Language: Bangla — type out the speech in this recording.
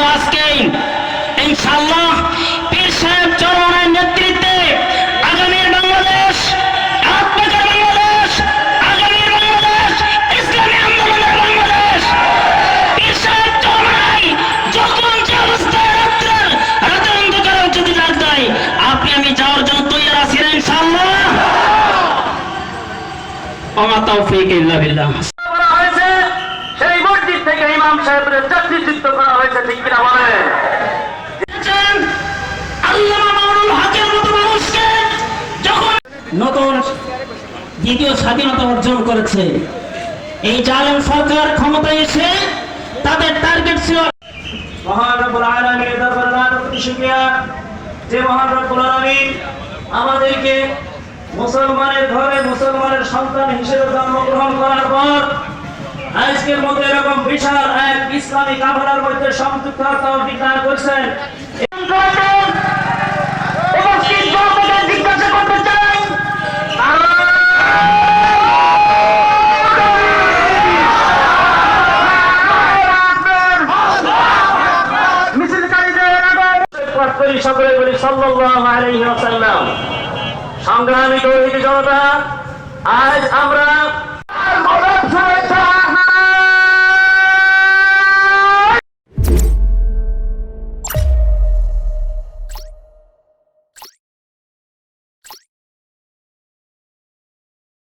হবে আজকে ইনশাল্লাহ পীর সাহেব চরমের নেতৃত্বে আগামীর বাংলাদেশ আমি জন্য আমার তো ইল্লা ইমাম সাহেবের চাকরিচ্যুত করা হয়েছে ঠিক কিনা বলেন? আল্লামা মামুনুল হকের মতো মানুষকে যখন নতুন দ্বিতীয় স্বাধীনতা অর্জন করেছে এই জালেম সরকার ক্ষমতায় এসে তাদের টার্গেট ছিল মহান রব্বুল আলামিনের দরবারে লাখ শুকরিয়া। যে মহান রব্বুল আলামিন আমাদেরকে মুসলমানের ঘরে মুসলমানের সন্তান হিসেবে জন্মগ্রহণ করার পর আজকের মধ্যে এরকম বিশাল ইসলামী কাফেলার মধ্যে সংযুক্ত তৌফিক দান করেছেন। সকলে বলি সাল্লাল্লাহু আলাইহি ওয়াসাল্লাম। সংগ্রামী তৌহিদি জনতা আজ আমরা